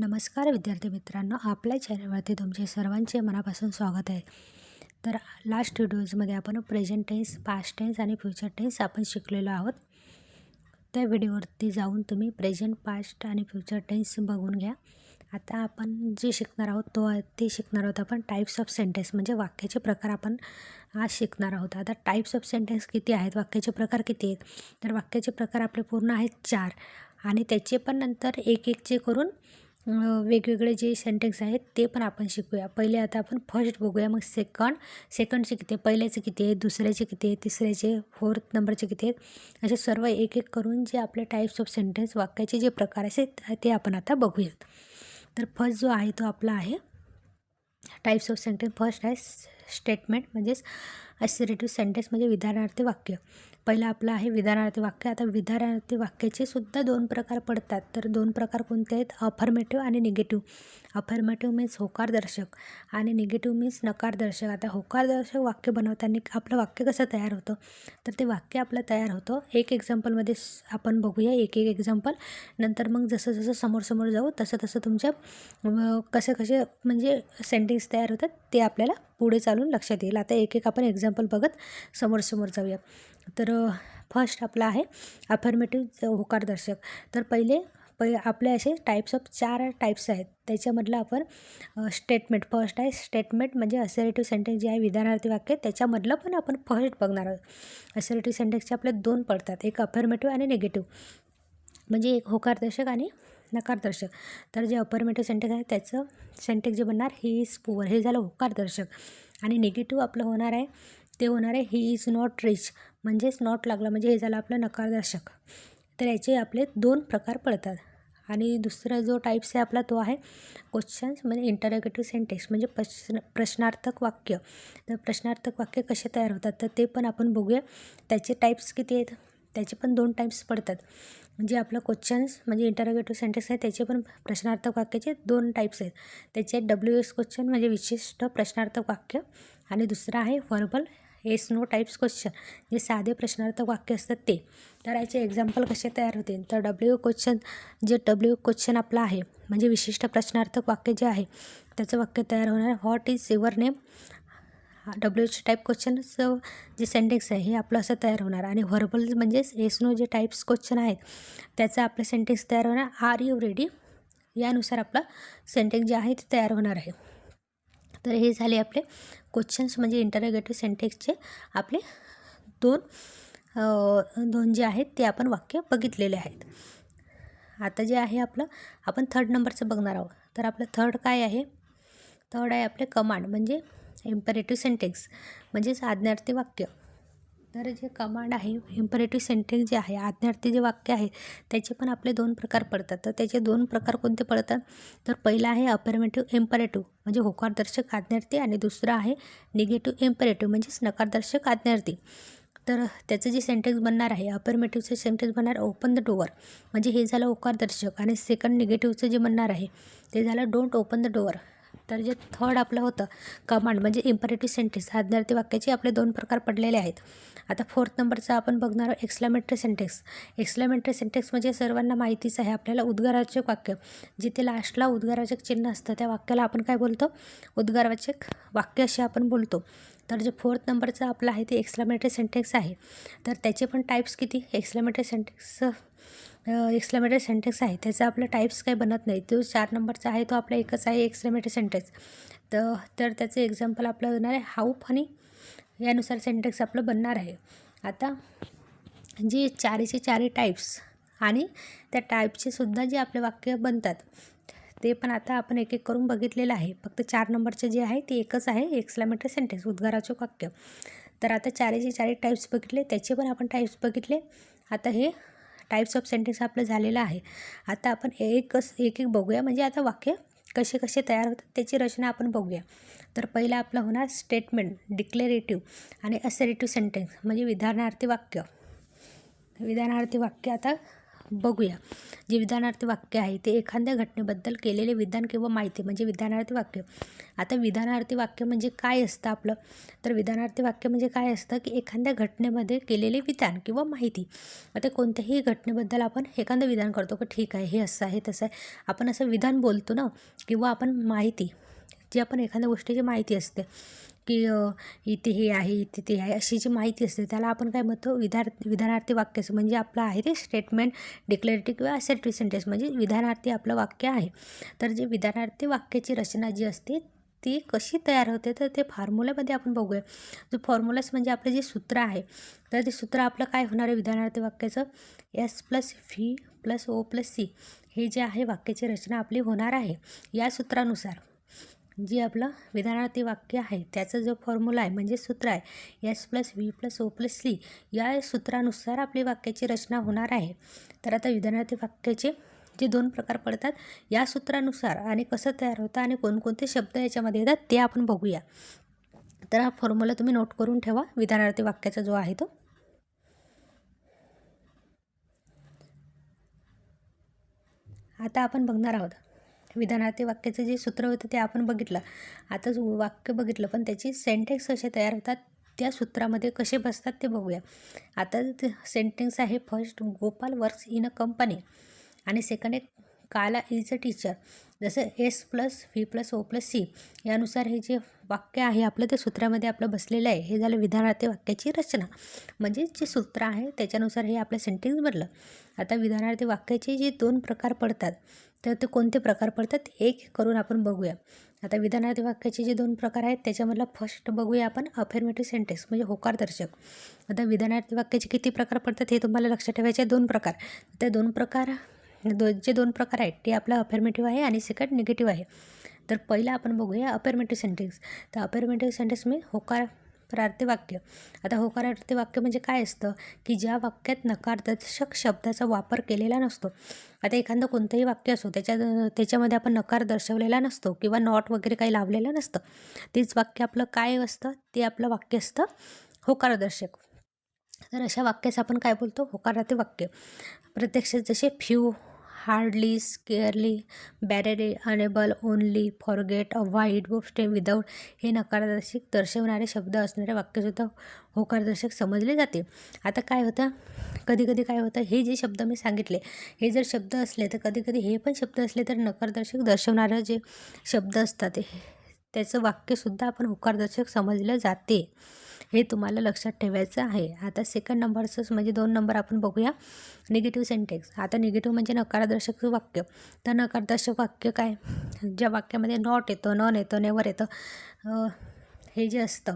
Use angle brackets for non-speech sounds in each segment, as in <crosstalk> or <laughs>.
नमस्कार विद्यार्थी मित्रांनो आपल्या चॅनलवरती तुमचे सर्वांचे मनापासून स्वागत आहे. तर लास्ट व्हिडिओजमध्ये आपण प्रेझेंट टेन्स पास्ट टेन्स आणि फ्युचर टेन्स आपण शिकलेलो आहोत. त्या व्हिडिओवरती जाऊन तुम्ही प्रेझेंट पास्ट आणि फ्युचर टेन्स बघून घ्या. आता आपण जे शिकणार आहोत तो ते शिकणार आहोत आपण टाईप्स ऑफ सेंटेन्स म्हणजे वाक्याचे प्रकार आपण आज शिकणार आहोत. आता टाईप्स ऑफ सेंटेन्स किती आहेत वाक्याचे प्रकार किती आहेत? तर वाक्याचे प्रकार आपले पूर्ण आहेत चार आणि त्याचे पण नंतर एक एकचे करून वेगवेगळे जे सेंटेक्स आहेत ते पण आपण शिकूया. पहिले आता आपण फर्स्ट बघूया मग सेकंड सेकंडचे किती आहे पहिल्याचे किती आहे दुसऱ्याचे किती आहे तिसऱ्याचे फोर्थ नंबरचे किती आहेत? असे सर्व एक एक करून जे आपले टाईप्स ऑफ सेंटेन्स वाक्याचे जे प्रकार असे ते आपण आता बघूयात. तर फर्स्ट जो आहे तो आपला आहे. टाईप्स ऑफ सेंटेन्स फर्स्ट आहे स्टेटमेंट म्हणजेच असिरेटिव्ह सेंटेन्स म्हणजे विधानार्थी वाक्य. पहिलं आपलं आहे विधानार्थी वाक्य. आता विधानार्थी वाक्याचे सुद्धा दोन प्रकार पडतात. तर दोन प्रकार कोणते आहेत? अफर्मेटिव्ह आणि निगेटिव्ह अफर्मेटिव्ह मीन्स होकारदर्शक आणि निगेटिव्ह मीन्स नकारदर्शक. आता होकारदर्शक वाक्य बनवताना आपलं वाक्य कसं तयार होतं? तर ते वाक्य आपलं तयार होतं. एक एक्झाम्पलमध्ये आपण बघूया. एक एक एक्झाम्पल नंतर मग जसं जसं समोर समोर जाऊ तसं तसं तुमच्या कसे कसे म्हणजे सेंटेन्स तयार होतात ते आपल्याला पुढे चालून लक्षात येईल. आता एक एक आपण एक्झाम्पल बघत समोर समोर जाऊया. तर फर्स्ट आपला आहे अफर्मेटिव्ह होकारदर्शक तर पहिले पै आपले असे टाईप्स ऑफ चार टाईप्स आहेत. त्याच्यामधलं आपण स्टेटमेंट फर्स्ट आहे स्टेटमेंट म्हणजे असेरेटिव्ह सेंटेन्स जे आहे विधानार्थी वाक्य. त्याच्यामधलं पण आपण फर्स्ट बघणार आहोत. असेरेटिव्ह सेंटेन्सचे आपले दोन पडतात. एक अफर्मेटिव्ह आणि निगेटिव्ह म्हणजे एक होकारदर्शक आणि नकारदर्शक. तर जे अपरमेटिव्ह सेंटेक्स आहे त्याचं सेंटेक्स जे बनणार ही इज पुअर हे झालं होकारदर्शक. आणि निगेटिव्ह आपलं होणार आहे ते होणार आहे ही इज नॉट रिच म्हणजेच नॉट लागला म्हणजे हे झालं आपलं नकारदर्शक. तर याचे आपले दोन प्रकार पडतात. आणि दुसरा जो टाईप्स आहे आपला तो आहे क्वेश्चन्स म्हणजे इंटरोगेटिव्ह सेंटेक्स म्हणजे प्रश्न प्रश्नार्थक वाक्य. तर प्रश्नार्थक वाक्य कसे तयार होतात तर ते पण आपण बघूया. त्याचे टाईप्स किती आहेत त्याचे पण दोन टाईप्स पडतात. जे आपलं क्वेश्चन्स म्हणजे इंटरोगेटिव्ह सेंटेन्स आहे त्याचे पण प्रश्नार्थक वाक्याचे दोन टाईप्स आहेत. त्याचे डब्ल्यू एस क्वेश्चन म्हणजे विशिष्ट प्रश्नार्थक वाक्य आणि दुसरं आहे verbal yes no types question जे साधे प्रश्नार्थक वाक्य असतात ते. तर याचे एक्झाम्पल कसे तयार होतील तर डब्ल्यू क्वेश्चन जे डब्ल्यू क्वेश्चन आपलं आहे म्हणजे विशिष्ट प्रश्नार्थक वाक्य जे आहे त्याचं वाक्य तयार होणार. What is your name W G type क्वेश्चनचं जे सेंटेक्स आहे हे आपलं असं तयार होणार. आणि व्हर्बल म्हणजेच एस नो जे टाईप्स क्वेश्चन आहेत त्याचं आपलं सेंटेक्स तयार होणार. आर यू रेडी यानुसार आपलं सेंटेक्स जे आहे ते तयार होणार आहे. तर हे झाले आपले क्वेश्चन्स म्हणजे इंटरोगेटिव्ह सेंटेक्सचे आपले दोन दोन जे आहेत ते आपण वाक्य बघितलेले आहेत. आता जे आहे आपलं आपण थर्ड नंबरचं बघणार आहोत. तर आपलं थर्ड काय आहे? थर्ड आहे आपले कमांड म्हणजे इम्परेटिव्ह सेंटेन्स म्हणजेच आज्ञार्थी वाक्य. तर जे कमांड आहे इम्परेटिव्ह सेंटेन्स जे आहे आज्ञार्थी जे वाक्य आहे त्याचे पण आपले दोन प्रकार पडतात. तर त्याचे दोन प्रकार कोणते पडतात? तर पहिला आहे अफर्मेटिव्ह इम्परेटिव्ह म्हणजे होकारदर्शक आज्ञार्थी आणि दुसरं आहे निगेटिव्ह इम्परेटिव्ह म्हणजेच नकारदर्शक आज्ञार्थी. तर त्याचं जे सेंटेन्स बनणार आहे अफर्मेटिव्हचं सेंटेन्स बनणार ओपन द डोअर म्हणजे हे झालं होकारदर्शक. आणि सेकंड निगेटिव्हचं जे बनणार आहे ते झालं डोंट ओपन द डोअर तर जे थर्ड आपलं होतं कमांड म्हणजे इम्परेटिव्ह सेंटेन्स आज्ञार्थी वाक्याचे आपले दोन प्रकार पडलेले आहेत. आता फोर्थ नंबरचा आपण बघणार आहोत एक्सलामेटरी सेंटेक्स एक्सलामेटरी सेंटेक्स म्हणजे सर्वांना माहितीच आहे आपल्याला उद्गारवाचक वाक्य. जिथे लास्टला उद्गारवाचक चिन्ह असतं त्या वाक्याला आपण काय बोलतो? उद्गारवाचक वाक्य असे आपण बोलतो. तर जे फोर्थ नंबरचं आपलं आहे ते एक्सलामेटरी सेंटेक्स आहे. तर त्याचे पण टाईप्स किती? एक्सलामेटरी सेंटेक्स एक्सलामेटरी सेंटेक्स आहे. त्याचा आपलं टाईप्स काही बनत नाही तो चार नंबरचा आहे तो आपला एकच आहे एक्सलामेटरी सेंटेक्स. तर तर त्याचं एक्झाम्पल आपलं होणार आहे. हाऊ फनी यानुसार सेंटेक्स आपलं बनणार आहे. आता जी चारीचे चारी टाईप्स आणि त्या टाईपचे सुद्धा जे आपले वाक्य बनतात ते पण आता आपण एक एक करून बघितलेलं आहे. फक्त चार नंबरचे जे आहे ते एकच आहे एक्सलामेटरी सेंटेन्स उद्गाराचे वाक्य. तर आता चारीचे चारी टाईप्स बघितले त्याचे पण आपण टाईप्स बघितले. आता हे टाईप्स ऑफ सेंटेन्स आपलं झालेलं आहे. आता आपण एक एक एक बघूया. म्हणजे आता वाक्य कसे कसे तयार होतात त्याची रचना आपण बघूया. तर पहिलं आपलं होणार स्टेटमेंट डिक्लेरेटिव्ह आणि असरेटिव्ह सेंटेन्स म्हणजे विधानार्थी वाक्य. विधानार्थी वाक्य आता बघूया. जे विधानार्थी वाक्य आहे ते एखाद्या घटनेबद्दल केलेले विधान किंवा माहिती म्हणजे विधानार्थी वाक्य. आता विधानार्थी वाक्य म्हणजे काय असतं आपलं? तर विधानार्थी वाक्य म्हणजे काय असतं की एखाद्या घटनेमध्ये केलेले विधान किंवा माहिती. आता कोणत्याही घटनेबद्दल आपण एखादं विधान करतो की ठीक आहे हे असं आहे तसं आहे. आपण असं विधान बोलतो ना किंवा आपण माहिती जी आपण एखाद्या गोष्टीची माहिती असते की इथे हे आहे इथे ते आहे अशी जी माहिती असते त्याला आपण काय म्हणतो विधार विधानार्थी वाक्याचं म्हणजे आपलं आहे ते स्टेटमेंट डिक्लेरेटिव्ह किंवा ॲसेटिव्ह सेंटेन्स म्हणजे विधानार्थी आपलं वाक्य आहे. तर जे विधानार्थी वाक्याची रचना जी असते ती कशी तयार होते तर ते फॉर्म्युल्यामध्ये आपण बघूया. जो फॉर्म्युलास म्हणजे आपलं जे सूत्र आहे तर ते सूत्र आपलं काय होणार आहे विधानार्थी वाक्याचं? S plus V plus O plus C हे जे आहे वाक्याची रचना आपली होणार आहे. या सूत्रानुसार जी आपलं विधानार्थी वाक्य आहे त्याचा जो फॉर्म्युला आहे म्हणजे सूत्र आहे S plus V plus O plus C या सूत्रानुसार आपली वाक्याची रचना होणार आहे. तर आता विधानार्थी वाक्याचे जे दोन प्रकार पडतात या सूत्रानुसार आणि कसं तयार होतं आणि कोणकोणते शब्द याच्यामध्ये येतात ते आपण बघूया. तर हा फॉर्म्युला तुम्ही नोट करून ठेवा विधानार्थी वाक्याचा जो आहे तो. आता आपण बघणार आहोत. विधानार्थी वाक्याचं जे सूत्र होतं ते आपण बघितलं. आता वाक्य बघितलं पण त्याची सेंटेक्स कसे तयार होतात त्या सूत्रामध्ये कसे बसतात ते बघूया. आता ते सेंटेन्स आहे first Gopal works in a company आणि सेकंड एक काला इज अ टीचर जसं S plus V plus O plus C यानुसार हे जे वाक्य आहे आपलं ते सूत्रामध्ये आपलं बसलेलं आहे हे झालं विधानार्थी वाक्याची रचना. म्हणजे जे सूत्र आहे त्याच्यानुसार हे आपलं सेंटेन्स बनलं आता विधानार्थी वाक्याचे जे दोन प्रकार पडतात तर ते कोणते प्रकार पडतात एक करून आपण बघूया. आता विधानार्थी वाक्याचे जे दोन प्रकार आहेत त्याच्यामधला फर्स्ट बघूया आपण अफर्मेटिव्ह सेंटेन्स म्हणजे होकारदर्शक. आता विधानार्थी वाक्याचे किती प्रकार पडतात हे तुम्हाला लक्षात ठेवायचे दोन प्रकार. त्या दोन प्रकार दो जे दोन प्रकार आहेत ते आपलं अफर्मेटिव्ह आहे आणि सेकंड निगेटिव्ह आहे. तर पहिला आपण बघूया अफर्मेटिव्ह सेंटेन्स तर अफर्मेटिव्ह सेंटेन्स मी होकार वाक्य आता होकारार्थी वाक्य म्हणजे काय असतं? की ज्या वाक्यात नकारदर्शक शब्दाचा वापर केलेला नसतो. आता एखादं कोणतंही वाक्य असो त्याच्या त्याच्यामध्ये आपण नकार दर्शवलेला नसतो किंवा नॉट वगैरे काही लावलेलं नसतं. तेच वाक्य आपलं काय असतं? ते आपलं वाक्य असतं होकारदर्शक. तर अशा वाक्याचं आपण काय बोलतो? होकारार्थी वाक्य प्रत्यक्षात जसे few hardly scarcely barely unable only forget white stay without हे नकारदर्शक दर्शवणारे शब्द असणारे वाक्यसुद्धा होकारदर्शक समजले जाते. आता काय होतं? कधी कधी काय होतं? हे जे शब्द मी सांगितले हे जर शब्द असले तर कधी कधी हे पण शब्द असले तर नकारदर्शक दर्शवणारे जे शब्द असतात त्याचं वाक्यसुद्धा आपण होकारदर्शक समजलं जाते. हे तुम्हाला लक्षात ठेवायचं आहे. आता सेकंड नंबरचंच म्हणजे दोन नंबर आपण बघूया. निगेटिव्ह सेंटेक्स आता निगेटिव्ह म्हणजे नकारदर्शक वाक्य. तर नकारदर्शक वाक्य काय? ज्या वाक्यामध्ये नॉट येतं नॉन येतं नेवर येतं हे जे असतं.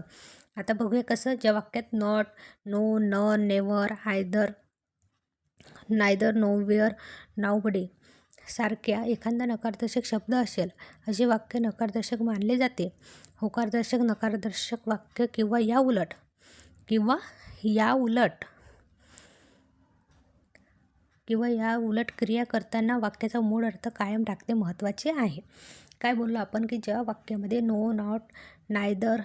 आता बघूया कसं ज्या वाक्यात not no none never either neither nowhere nobody सारख्या एखादा नकारदर्शक शब्द असेल असे वाक्य नकारदर्शक मानले जाते. होकारदर्शक नकारदर्शक वाक्य किंवा या उलट किंवा या उलट किंवा या उलट क्रिया करताना वाक्याचा मूळ अर्थ कायम राखणे महत्त्वाचे आहे. काय बोललो आपण की ज्या वाक्यामध्ये no not neither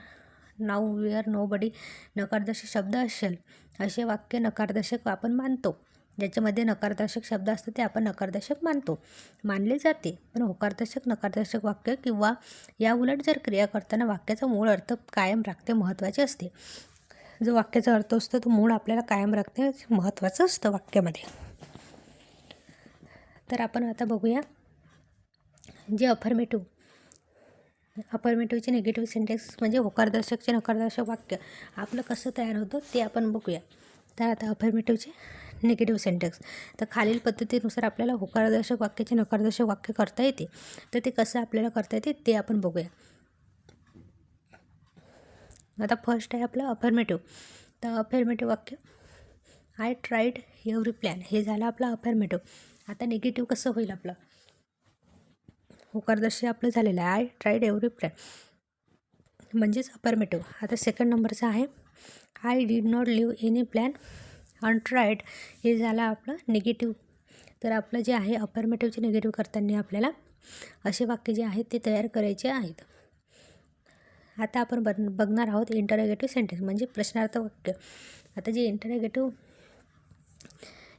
nowhere nobody नकारदर्शक शब्द असेल असे वाक्य नकारदर्शक आपण मानतो. ज्याच्यामध्ये नकारदर्शक शब्द असतात ते आपण नकारदर्शक मानतो. मानले जाते. पण होकारदर्शक नकारदर्शक वाक्य किंवा या उलट जर क्रिया करताना वाक्याचा मूळ अर्थ कायम राखते महत्त्वाचे असते. जो वाक्याचा अर्थ असतो तो मूळ आपल्याला कायम राखते महत्त्वाचं असतं वाक्यामध्ये. तर आपण आता बघूया जे अफर्मेटिव्ह अफर्मेटिव्हचे निगेटिव्ह सेंटेक्स म्हणजे होकारदर्शकचे नकारदर्शक वाक्य आपलं कसं तयार होतं ते आपण बघूया. तर आता अफर्मेटिव्हचे निगेटिव्ह सेंटेक्स तर खालील पद्धतीनुसार आपल्याला होकारदर्शक वाक्याचे नकारदर्शक वाक्य करता येते. तर ते कसं आपल्याला करता येते ते आपण बघूया. आता फर्स्ट आहे आपलं अफर्मेटिव्ह तर अफर्मेटिव्ह वाक्य आय ट्राईड एव्हरी प्लॅन हे झालं आपलं अफर्मेटिव्ह आता निगेटिव्ह कसं होईल आपलं? होकारदर्शी आपलं झालेलं आहे. आय ट्राईड एव्हरी प्लॅन म्हणजेच अफर्मेटिव्ह आता सेकंड नंबरचं आहे I did not leave any plan untried हे झालं आपलं निगेटिव्ह. तर आपलं जे आहे अफर्मेटिव्हचे निगेटिव्ह करताना आपल्याला असे वाक्य जे आहेत ते तयार करायचे आहेत. आता आपण बन बघणार आहोत इंटरॅगेटिव्ह सेंटेन्स म्हणजे प्रश्नार्थ वाक्य. आता जे इंटरॅगेटिव्ह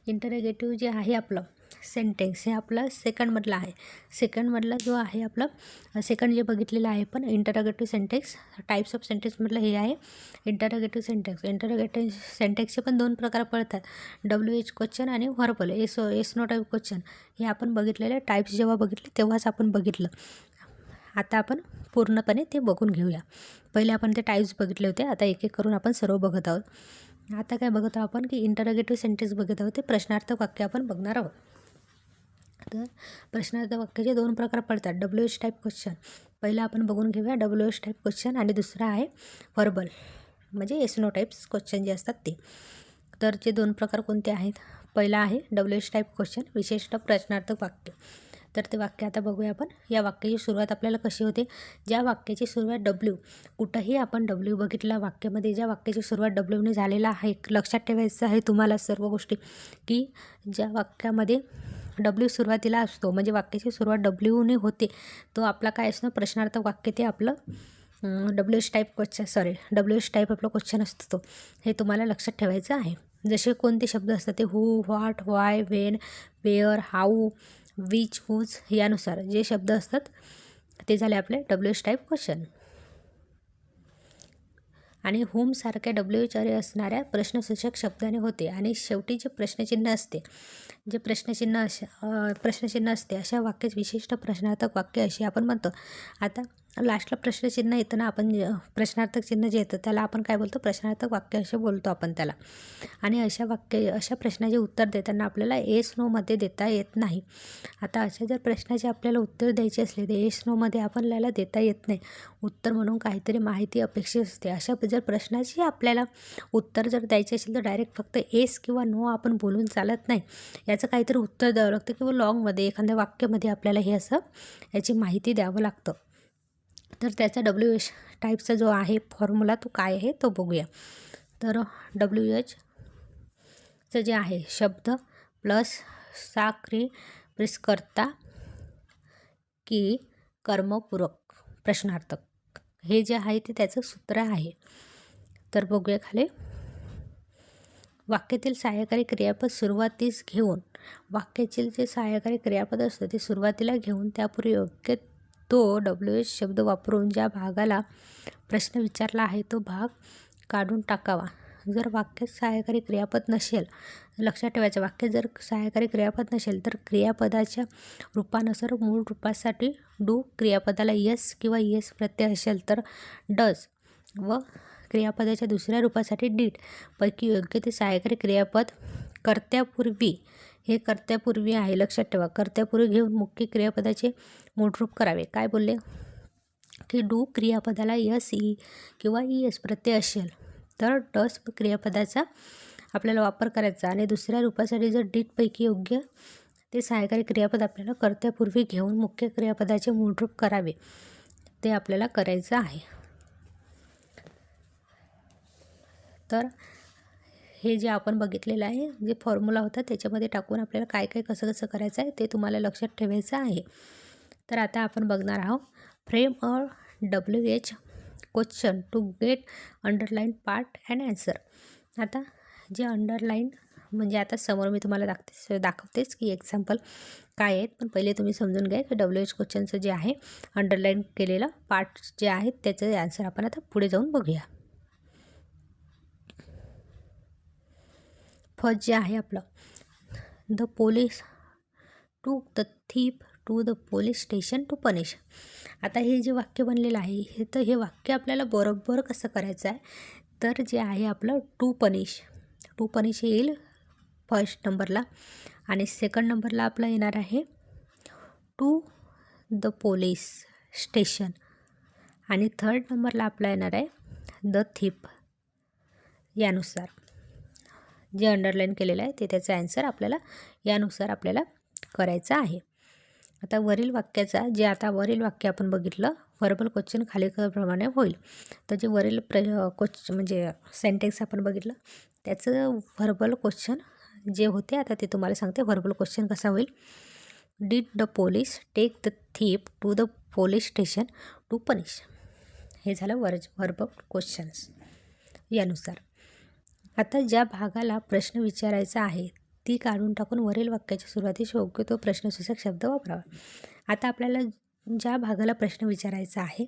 इंटरॅगेटिव्ह जे आहे आपलं सेंटेन्स हे आपलं सेकंडमधलं आहे. सेकंडमधला जो आहे आपलं सेकंड जे बघितलेलं आहे पण इंटरोगेटिव्ह सेंटेक्स टाईप्स ऑफ सेंटेन्समधलं हे आहे. इंटरगेटिव्ह सेंटेक्स इंटरोगेटिव्ह सेंटेक्सचे पण दोन प्रकार पडतात. डब्ल्यू एच क्वेश्चन आणि verbal yes yes no type question हे आपण बघितलेले टाईप्स जेव्हा बघितले तेव्हाच आपण बघितलं. आता आपण पूर्णपणे ते बघून घेऊया. पहिले आपण ते टाईप्स बघितले होते. आता एक एक करून आपण सर्व बघत आहोत. आता काय बघत आहोत आपण की इंटरोगेटिव्ह सेंटेन्स बघत आहोत ते प्रश्नार्थक वाक्य आपण बघणार आहोत. तर प्रश्नार्थ वाक्याचे दोन प्रकार पडतात. डब्ल्यू एच टाईप क्वेश्चन पहिला आपण बघून घेऊया डब्ल्यू एच टाईप क्वेश्चन आणि दुसरा आहे व्हर्बल म्हणजे एसनो टाईप्स क्वेश्चन जे असतात ते. तर जे दोन प्रकार कोणते आहेत? पहिला आहे डब्ल्यू एच टाईप क्वेश्चन विशेषतः प्रश्नार्थक वाक्य. तर ते वाक्य आता बघूया आपण. या वाक्याची सुरुवात आपल्याला कशी होते? ज्या वाक्याची सुरुवात डब्ल्यू कुठंही आपण डब्ल्यू बघितला वाक्यामध्ये ज्या वाक्याची सुरुवात डब्ल्यूने झालेला आहे लक्षात ठेवायचं आहे तुम्हाला सर्व गोष्टी की ज्या वाक्यामध्ये डब्ल्यू सुरुवातीला असतो. म्हणजे वाक्याची सुरुवात डब्ल्यूने होते. तो आपला काय असणं प्रश्नार्थक वाक्य ते आपलं W H type question sorry W H type आपलं क्वेश्चन असतो. तो हे तुम्हाला लक्षात ठेवायचं आहे. जसे कोणते शब्द असतात ते who what why when where how which whose यानुसार जे शब्द असतात ते झाले आपले डब्ल्यू एच टाईप क्वेश्चन आणि होमसारख्या डब्ल्यू एच आर असणाऱ्या प्रश्नसूचक शब्दाने होते आणि शेवटी जे प्रश्नचिन्ह असते जे प्रश्नचिन्ह अशा प्रश्नचिन्ह असते अशा वाक्यात विशिष्ट प्रश्नार्थक वाक्य अशी आपण म्हणतो. आता लास्टला प्रश्नचिन्ह येतं ना आपण प्रश्नार्थक चिन्ह जे येतं त्याला आपण काय बोलतो? प्रश्नार्थक वाक्य असे बोलतो आपण त्याला. आणि अशा वाक्य अशा प्रश्नाचे उत्तर देताना आपल्याला एस नोमध्ये देता येत नाही. आता अशा जर प्रश्नाचे आपल्याला उत्तर द्यायचे असले तर एस नोमध्ये आपल्याला देता येत नाही. उत्तर म्हणून काहीतरी माहिती अपेक्षित असते. अशा जर प्रश्नाची आपल्याला उत्तर जर द्यायचे असेल तर डायरेक्ट फक्त एस किंवा नो आपण बोलून चालत नाही. याचं काहीतरी उत्तर द्यावं लागतं किंवा लॉंगमध्ये एखाद्या वाक्यामध्ये आपल्याला हे असं याची माहिती द्यावं लागतं. तर त्याचा डब्ल्यू एच टाईपचा जो आहे फॉर्म्युला तो काय आहे तो बघूया. तर डब्ल्यू एचचं जे आहे शब्द प्लस साखरी प्रिस्कर्ता की कर्मपूरक प्रश्नार्थक हे जे आहे ते त्याचं सूत्र आहे. तर बघूया खाली. वाक्यातील सहाय्यकारी क्रियापद सुरुवातीस घेऊन वाक्यातील जे सहाय्यकारी क्रियापद असतं ते सुरुवातीला घेऊन त्यापूर्वी योग्य तो डब्ल्यू एच शब्द वापरून ज्या भागाला प्रश्न विचारला आहे तो भाग काढून टाकावा. जर वाक्यात सहाय्यकारी क्रियापद नसेल लक्षात ठेवायचं वाक्य जर सहाय्यकारी क्रियापद नसेल तर क्रियापदाच्या रूपानुसार मूळ रूपासाठी डू क्रियापदाला यस किंवा यस प्रत्यय असेल तर डज व क्रियापदाच्या दुसऱ्या रूपासाठी डीट पैकी योग्य ते सहाय्यकारी क्रियापद कर्त्यापूर्वी हे कर्त्यापूर्वी आहे. लक्षात ठेवा. कर्त्यापूर्वी घेऊन मुख्य क्रियापदाचे मूळरूप करावे. काय बोलले? की डू क्रियापदाला यस ई किंवा ई एस प्रत्यय असेल तर डस क्रियापदाचा आपल्याला वापर करायचा आणि दुसऱ्या रूपासाठी जर डीटपैकी योग्य ते सहायकारी क्रियापद आपल्याला कर्त्यापूर्वी घेऊन मुख्य क्रियापदाचे मूळरूप करावे ते आपल्याला करायचं आहे. तर हे जे आपण बघितलेलं आहे जे फॉर्म्युला होता त्याच्यामध्ये टाकून आपल्याला काय काय कसं कसं करायचं आहे ते तुम्हाला लक्षात ठेवायचं आहे. तर आता आपण बघणार आहोत frame a W H question to get underline part and answer आता जे अंडरलाईन म्हणजे आता समोर मी तुम्हाला दाखते दाखवतेच की एक्झाम्पल काय आहेत पण पहिले तुम्ही समजून घ्या की डब्ल्यू एच क्वेश्चनचं जे आहे अंडरलाईन केलेलं पार्ट जे आहेत त्याचं ॲन्सर आपण आता पुढे जाऊन बघूया. फर्स्ट जे आहे आपलं. The police to the thief to the police station to punish आता हे जे वाक्य बनलेलं आहे हे तर हे वाक्य आपल्याला बरोबर कसं करायचं आहे? तर जे आहे आपलं टू पनिश टू पनिश येईल फर्स्ट नंबरला आणि सेकंड नंबरला आपला येणार आहे टू द पोलीस स्टेशन आणि थर्ड नंबरला आपला येणार आहे द थीप यानुसार. जे अंडरलाईन केलेलं आहे ते त्याचा ॲन्सर आपल्याला यानुसार आपल्याला करायचं आहे. आता वरील वाक्याचा जे आता वरील वाक्य आपण बघितलं व्हर्बल क्वेश्चन खालीप्रमाणे होईल. तर जे वरील प्र क्वेश्चन म्हणजे सेंटेन्स आपण बघितलं त्याचं व्हर्बल क्वेश्चन जे होते आता ते तुम्हाला सांगते व्हर्बल क्वेश्चन कसा होईल. Did the police take the thief to the police station to punish हे झालं वर्ज व्हर्बल क्वेश्चन्स यानुसार. आता ज्या भागाला प्रश्न विचारायचा आहे ती काढून टाकून वरील वाक्याच्या सुरुवातीस योग्य तो प्रश्नसूचक शब्द वापरावा. आता आपल्याला ज्या भागाला प्रश्न विचारायचा आहे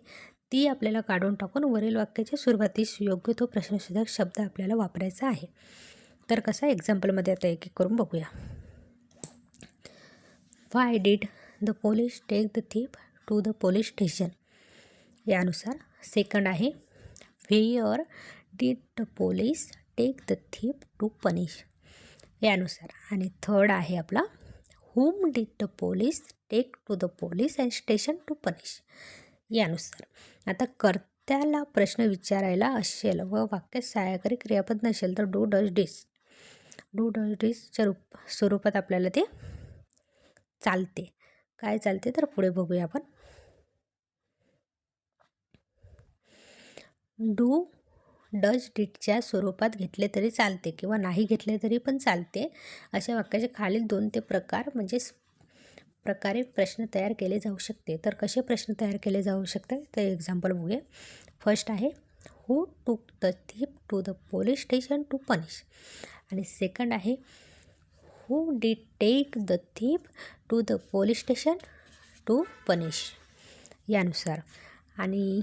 ती आपल्याला काढून टाकून वरील वाक्याच्या सुरुवातीस योग्य तो प्रश्नसूचक शब्द आपल्याला वापरायचा आहे. तर कसा एक्झाम्पलमध्ये आता एक एक करून बघूया. Why did the police take the thief to the police station यानुसार सेकंड आहे where did the police take the thief to punish यानुसार. आणि थर्ड आहे आपला whom did the police take to the police and station to punish यानुसार. आता कर्त्याला प्रश्न विचारायला असेल व वाक्यात सहाय्यकारी क्रियापद नसेल तर do does did do does डिसच्या रूप स्वरूपात आपल्याला ते चालते. काय चालते तर पुढे बघूया आपण. डू डज डिटच्या स्वरूपात घेतले तरी चालते किंवा नाही घेतले तरी पण चालते. अशा वाक्याचे खालील दोन ते प्रकार म्हणजे प्रकारे प्रश्न तयार केले जाऊ शकते. तर कसे प्रश्न तयार केले जाऊ शकते तर एक्झाम्पल बघूया. फर्स्ट आहे who took the thief to the police station to punish आणि सेकंड आहे who did take the thief to the police station to punish यानुसार. आणि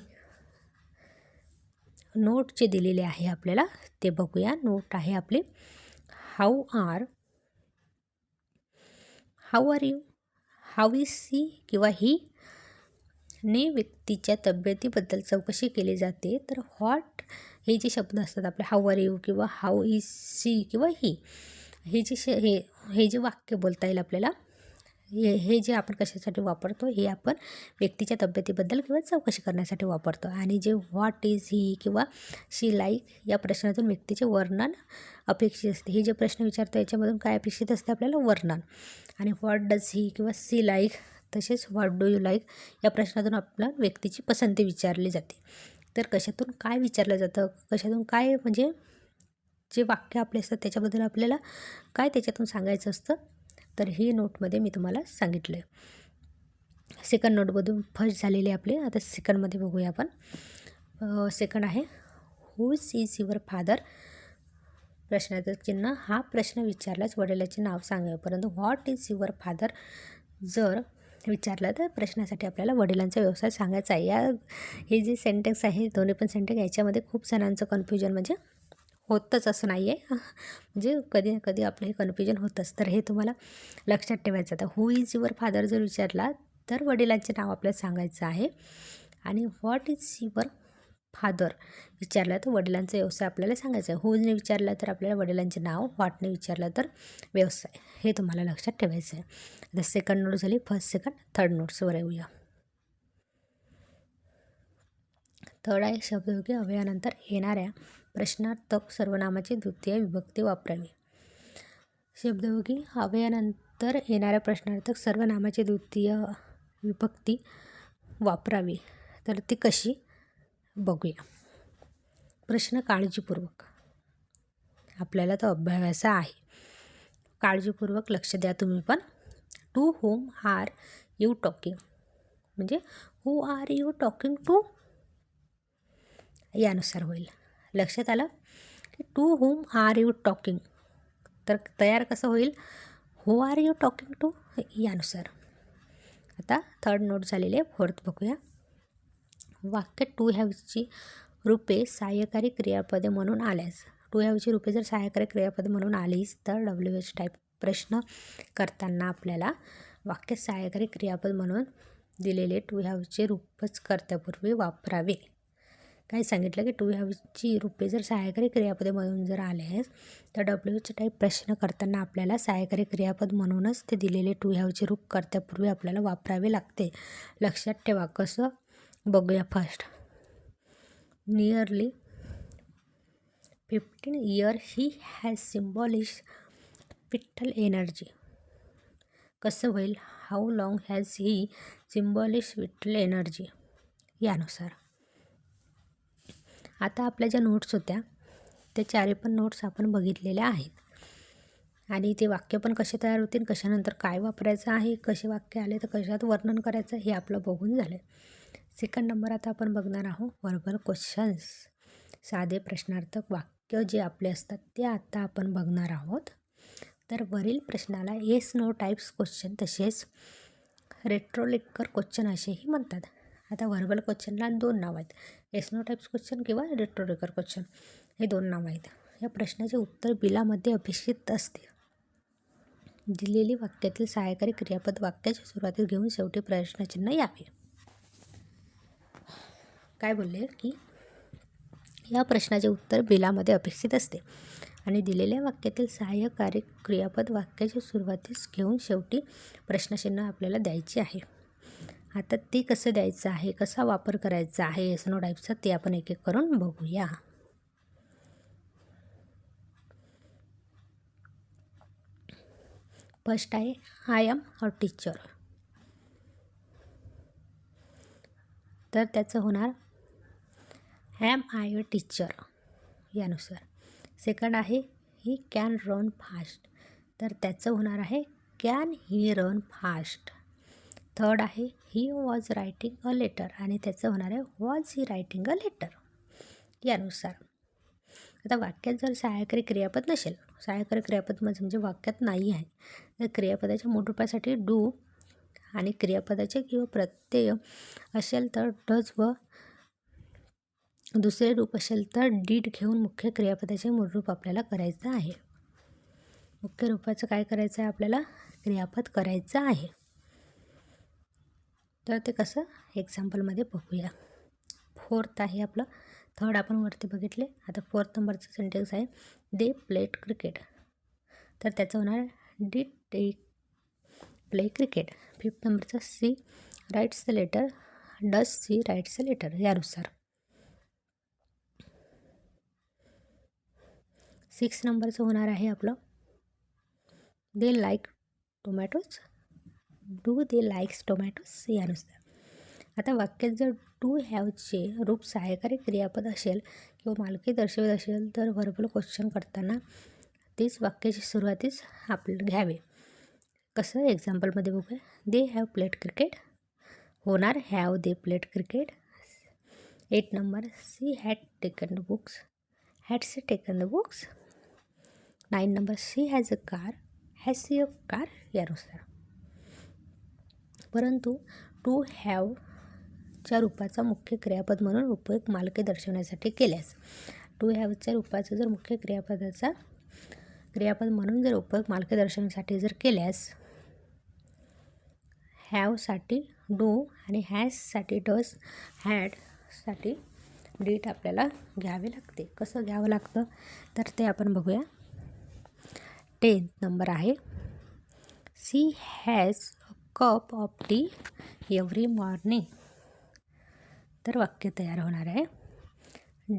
नोट जे दिलेले आहे आपल्याला. ते बघूया. नोट आहे आपले. How are how are you how is she किंवा ही ने व्यक्तीच्या तब्येतीबद्दल चौकशी केली जाते. तर हॉट हे जे शब्द असतात आपले हाऊ आर यू किंवा हाऊ इज सी किंवा ही हे जे श हे हे जे वाक्य बोलता येईल आपल्याला हे हे जे आपण कशासाठी वापरतो हे आपण व्यक्तीच्या तब्येतीबद्दल किंवा चौकशी करण्यासाठी वापरतो. आणि जे व्हॉट इज ही किंवा शी लाईक या प्रश्नातून व्यक्तीचे वर्णन अपेक्षित असते. हे जे प्रश्न विचारतो याच्यामधून काय अपेक्षित असते आपल्याला? वर्णन. आणि व्हॉट डज ही किंवा सी लाईक तसेच व्हॉट डू यू लाईक या प्रश्नातून आपल्या व्यक्तीची पसंती विचारली जाते. तर कशातून काय विचारलं जातं? कशातून काय म्हणजे जे वाक्य आपले असतात त्याच्याबद्दल आपल्याला काय त्याच्यातून सांगायचं असतं? तर ही नोटमध्ये मी तुम्हाला सांगितलं आहे सेकंड नोटमधून फर्स्ट झालेले आपले आता सेकंडमध्ये बघूया आपण. सेकंड आहे हुज इज युअर फादर प्रश्नाचं चिन्ह. हा प्रश्न विचारलाच वडिलाचे नाव सांगावे परंतु व्हॉट इज युअर फादर जर विचारलं तर प्रश्नासाठी आपल्याला वडिलांचा व्यवसाय सांगायचा आहे. या हे जे सेंटेन्स आहे दोन्ही पण सेंटेन्स याच्यामध्ये खूप जणांचं कन्फ्युजन म्हणजे होतच असं नाही आहे. <laughs> म्हणजे कधी ना कधी आपलं हे कन्फ्युजन होतंच. तर हे तुम्हाला लक्षात ठेवायचं आता हू इज युअर फादर जर विचारला तर वडिलांचे नाव आपल्याला सांगायचं आहे. आणि व्हॉट इज युअर फादर विचारलं तर वडिलांचा व्यवसाय आपल्याला सांगायचा आहे. हुजने विचारलं तर आपल्याला वडिलांचे नाव. व्हॉटने विचारलं तर व्यवसाय. हे तुम्हाला लक्षात ठेवायचं आहे. आता सेकंड नोट झाली. फर्स्ट सेकंड थर्ड नोट्सवर येऊया थर्ड आहे शब्दयोगी अवयानंतर येणाऱ्या प्रश्नार्थक सर्वनामाची द्वितीय विभक्ती वापरावी. शब्दयोगी अवयानंतर येणाऱ्या प्रश्नार्थक सर्वनामाची द्वितीय विभक्ती वापरावी. तर ती कशी? बघूया. प्रश्न काळजीपूर्वक. आपल्याला तो अभ्यासा आहे. काळजीपूर्वक लक्ष द्या तुम्ही पण. To whom are you talking. म्हणजे who are you talking to? यानुसार होईल. लक्षात आलं? की to whom are you talking. तर तयार कसं होईल? Who are you talking to? यानुसार. आता थर्ड नोट झालेले फोर्थ बघूया. वाक्य टू हॅवची रूपे सहाय्यकारी क्रियापदे म्हणून आल्यास. टू हॅवची रूपे जर सहाय्यकारी क्रियापदे म्हणून आलीच तर डब्ल्यू एच टाईप प्रश्न करताना आपल्याला वाक्य सहाय्यकारी क्रियापद म्हणून दिलेले टू हॅवचे रूपच कर्त्यापूर्वी वापरावे. काय सांगितलं की टू हॅवची रूपे जर सहाय्यकारी क्रियापदे म्हणून जर आले तर डब्ल्यूचे टाईप प्रश्न करताना आपल्याला सहाय्यकारी क्रियापद म्हणूनच ते दिलेले टू हॅवचे रूप कर्त्यापूर्वी आपल्याला वापरावे लागते. लक्षात ठेवा कसं? बघूया first nearly fifteen year he has सिम्बॉलिश Vitthal energy कसं होईल? How long has he सिम्बॉलिश Vitthal energy यानुसार. आता आपल्या ज्या नोट्स होत्या त्या चारी पण नोट्स आपण बघितलेल्या आहेत. आणि ते वाक्य पण कसे तयार होतील कशानंतर काय वापरायचं आहे कसे वाक्य आले तर कशात वर्णन करायचं हे आपलं बघून झालं सेकंड नंबर आता आपण बघणार आहोत वर्बल क्वेश्चन्स साधे प्रश्नार्थक वाक्य जे आपले असतात ते आता आपण बघणार आहोत. तर वरील प्रश्नाला येस नो टाईप्स क्वेश्चन तसेच रेट्रोलिकर क्वेश्चन असेही म्हणतात. आता व्हर्बल क्वेश्चनला दोन नाव आहेत. एसनो टाईप्स क्वेश्चन किंवा रेट्रोरिकर क्वेश्चन हे दोन नावं आहेत. या प्रश्नाचे उत्तर बिलामध्ये अपेक्षित असते. दिलेली वाक्यातील सहाय्यकारी क्रियापद वाक्याच्या सुरुवातीस घेऊन शेवटी प्रश्नचिन्ह यावे. काय बोलले? की या प्रश्नाचे उत्तर बिलामध्ये अपेक्षित असते. आणि दिलेल्या वाक्यातील सहाय्यकारी क्रियापद वाक्याच्या सुरुवातीस घेऊन शेवटी प्रश्नचिन्ह आपल्याला द्यायचे आहे. आता ते कसं द्यायचं आहे? कसा वापर करायचा आहे? एसनो टाईपचा ते आपण एक एक करून बघूया. फर्स्ट आहे आय एम अ टीचर तर त्याचं होणार ॲम आय अ टीचर यानुसार. सेकंड आहे ही कॅन रन फास्ट तर त्याचं होणार आहे can he run fast third आहे he was writing a letter आणि त्याचं होणार आहे was he writing a letter यानुसार. आता वाक्यात जर सहाय्यकारी क्रियापद नसेल सहाय्यकारी क्रियापद म्हणजे, म्हणजे वाक्यात नाही आहे तर क्रियापदाच्या मूळ डू आणि क्रियापदाचे किंवा प्रत्यय असेल तर डज व दुसरे रूप असेल तर डीड घेऊन मुख्य क्रियापदाचे मूळ रूप आपल्याला करायचं आहे. मुख्य रूपाचं काय करायचं आहे? आपल्याला क्रियापद करायचं आहे. तर ते कसं एक्झाम्पलमध्ये बघूया. फोर्थ आहे आपलं. थर्ड आपण वरती बघितले. आता फोर्थ नंबरचं सेंटेन्स आहे दे प्लेट क्रिकेट तर त्याचं होणार do they play cricket fifth नंबरचं she writes the letter does she writes the letter यानुसार. सिक्स नंबरचं होणार आहे आपलं they like tomatoes do they likes tomatoes यानुसार आता वाक्यात जर टू हॅवचे रूप सहाय्यकारी क्रियापद असेल किंवा मालकी दर्शवत असेल तर व्हर्बल क्वेश्चन करताना तेच वाक्याची सुरुवातीस आपलं घ्यावे. कसं एक्झाम्पलमध्ये बघूया. दे हॅव प्लेट क्रिकेट होणार have they played cricket eight number she had taken the books had she taken the books nine number she has a car has she a car यानुसार परंतु टू हॅवच्या रूपाचा मुख्य क्रियापद म्हणून उपयोग मालकी दर्शवण्यासाठी केल्यास. टू हॅवच्या रूपाचा जर मुख्य क्रियापदाचा क्रियापद म्हणून जर उपयोग मार्गदर्शनासाठी जर केल्यास हॅवसाठी डू आणि हॅजसाठी डस हॅडसाठी डीट आपल्याला घ्यावे लागते. कसं घ्यावं लागतं? तर ते आपण बघूया. टेन्थ नंबर आहे. She has cup of tea every morning. तर वाक्य तयार होणार आहे.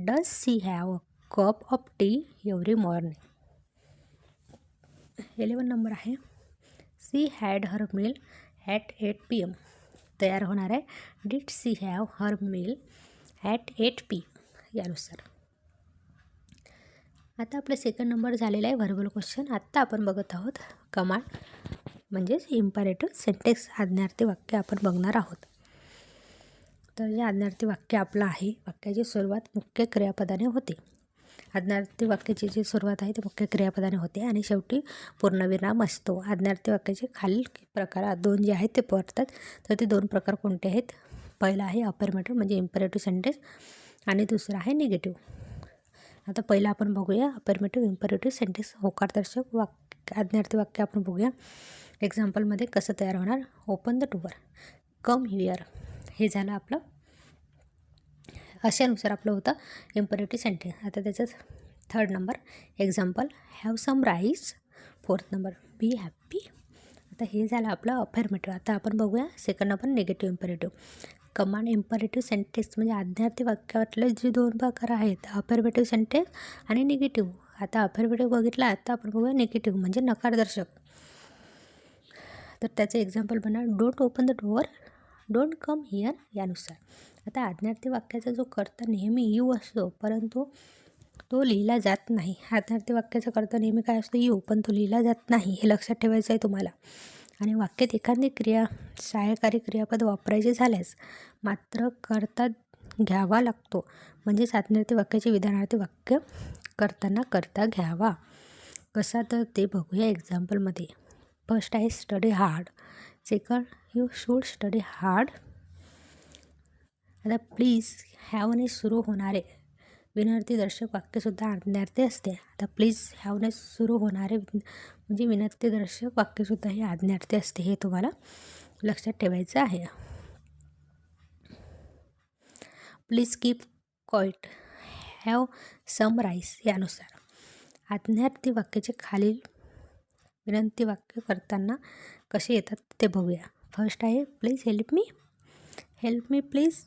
Does she have a cup of tea every morning eleven number आहे. She had her meal at eight P M तयार होणार आहे. Did she have her meal at eight P यानुसार. आता आपलं सेकंड नंबर झालेला आहे. व्हर्बल क्वेश्चन आत्ता आपण बघत आहोत. कमांड म्हणजेच इम्पॅरेटिव्ह सेंटेक्स आज्ञार्थी वाक्य आपण बघणार आहोत. तर जे आज्ञार्थी वाक्य आपलं आहे. वाक्याची सुरुवात मुख्य क्रियापदाने होते. आज्ञार्थी वाक्याची जी सुरुवात आहे ती मुख्य क्रियापदाने होते आणि शेवटी पूर्णविराम असतो. आज्ञार्थी वाक्याचे खालील प्रकार दोन जे आहेत ते पडतात. तर ते दोन प्रकार कोणते आहेत? पहिला आहे अफर्मेटिव्ह म्हणजे इम्परेटिव्ह सेंटेन्स आणि दुसरा आहे निगेटिव्ह आता पहिलं आपण बघूया अफर्मेटिव्ह इम्परेटिव्ह सेंटेन्स होकारदर्शक वाक्य आज्ञार्थी वाक्य आपण बघूया. एक्झाम्पलमध्ये कसं तयार होणार? Open the door come here हे झालं आपलं. अशानुसार आपलं होतं इम्परेटिव्ह सेंटेन्स आता त्याचं third number example have some rice fourth number be happy आता हे झालं आपलं अफर्मेटिव्ह आता आपण बघूया. Second number negative imperative command imperative sentence म्हणजे आज्ञार्थी वाक्यातले जे दोन प्रकार आहेत अफर्मेटिव्ह सेंटेन्स आणि निगेटिव्ह आता अफर्मेटिव्ह बघितला आता आपण बघूया निगेटिव्ह म्हणजे नकारदर्शक तर त्याचं एक्झाम्पल बना don't open the door don't come here यानुसार. आता आज्ञार्थी वाक्याचा जो कर्ता नेहमी यू असतो परंतु तो लिहिला जात नाही. आज्ञार्थी वाक्याचा कर्ता नेहमी काय असतो? यू पण तो लिहिला जात नाही. हे लक्षात ठेवायचं आहे तुम्हाला. आणि वाक्यात एखादी क्रिया सहाय्यकारी क्रियापद वापरायचे झाल्यास मात्र कर्ता घ्यावा लागतो. म्हणजेच आज्ञार्थी वाक्याचे विधानार्थी वाक्य करताना करता घ्यावा. कसा? तर ते बघूया एक्झाम्पलमध्ये फर्स्ट आहे study hard second you should study hard आता प्लीज ह्यावने सुरू होणारे विनंतीदर्शक वाक्यसुद्धा आज्ञार्थी असते. आता प्लीज ह्यावने सुरू होणारे म्हणजे विनंतीदर्शक वाक्यसुद्धा हे आज्ञार्थी असते हे तुम्हाला लक्षात ठेवायचं आहे. Please keep quiet have some rice यानुसार. आज्ञार्थी वाक्याचे खालील विनंती वाक्य करताना कसे येतात ते बघूया. फर्स्ट आहे please help me help me please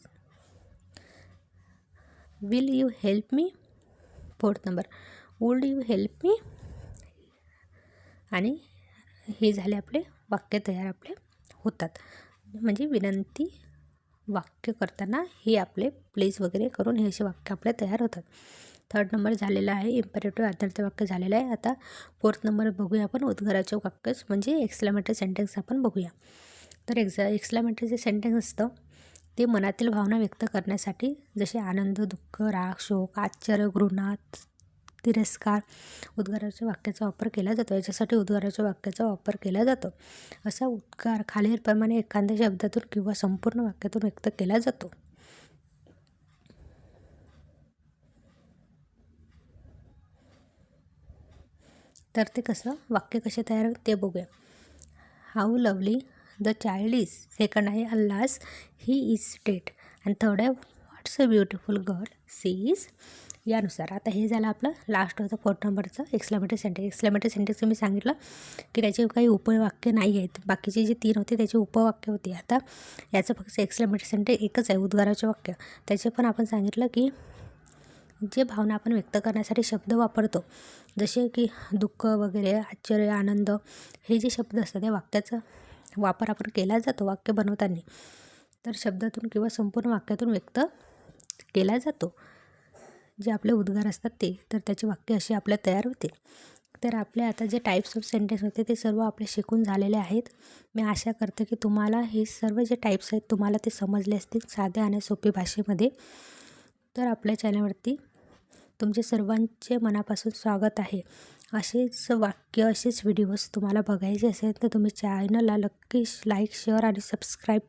will you help me fourth number would you help me आणि हे झाले आपले वाक्य तयार आपले होतात. म्हणजे विनंती वाक्य करताना हे आपले प्लीज वगैरे करून हे असे वाक्य आपले तयार होतात. थर्ड नंबर झालेला आहे. इम्पेरेटिव्ह आधारित वाक्य झालेलं आहे. आता फोर्थ नंबर बघूया आपण. उद्गाराचे वाक्यच म्हणजे एक्सलामेटरी सेंटेन्स आपण बघूया. तर एक्झा एक्सलामेटरी जे सेंटेन्स असतं ते मनातील भावना व्यक्त करण्यासाठी जसे आनंद दुःख राग शोक आश्चर्य घृणा तिरस्कार उद्गाराच्या वाक्याचा वापर केला जातो. याच्यासाठी उद्गाराच्या वाक्याचा वापर केला जातो. असा उद्गार खालीलप्रमाणे एखाद्या शब्दातून किंवा संपूर्ण वाक्यातून व्यक्त केला जातो. तर ते कसं? वाक्य कसे तयार ते बघूया. How lovely the child is second आहे अल्लास ही इज डेट आणि थर्ड आहे what's a beautiful girl she is यानुसार. आता हे झालं आपलं लास्ट होतं फोर्थ नंबरचं. एक्सक्लेमेटरी सेंटेक्स एक्सक्लेमेटरी सेंटेक्स मी सांगितलं की त्याचे काही उपवाक्य नाही आहेत. बाकीचे जे तीन होते त्याचे उपवाक्य होते. आता याचं फक्त एक्सक्लेमेटरी सेंटेक्स एकच आहे उद्गाराचे वाक्य. त्याचे पण आपण सांगितलं की जे भावना आपण व्यक्त करण्यासाठी शब्द वापरतो जसे की दुःख वगैरे आश्चर्य आनंद हे जे शब्द असतात त्या वाक्याचा वापर आपण केला जातो वाक्य बनवताना. तर शब्दातून किंवा संपूर्ण वाक्यातून व्यक्त केला जातो. जे आपले उद्गार असतात ते तर त्याचे वाक्य असे आपल्या तयार होते. तर आपले आता जे टाईप्स ऑफ सेंटेन्स होते ते सर्व आपले शिकून झालेले आहेत. मी आशा करते की तुम्हाला हे सर्व जे टाईप्स आहेत तुम्हाला ते समजले असतील साध्या आणि सोपी भाषेमध्ये. तर आपल्या चॅनलवरती तुमचे सर्वांचे मनापासून स्वागत आहे. असेच वाक्य असेच व्हिडिओज तुम्हाला बघायचे असेल तर तुम्ही चॅनलला नक्की लाईक शेअर आणि सबस्क्राईब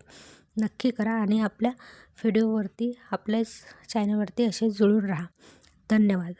नक्की करा आणि आपल्या व्हिडिओवरती आपल्याच चॅनलवरती असे जुळून राहा. धन्यवाद.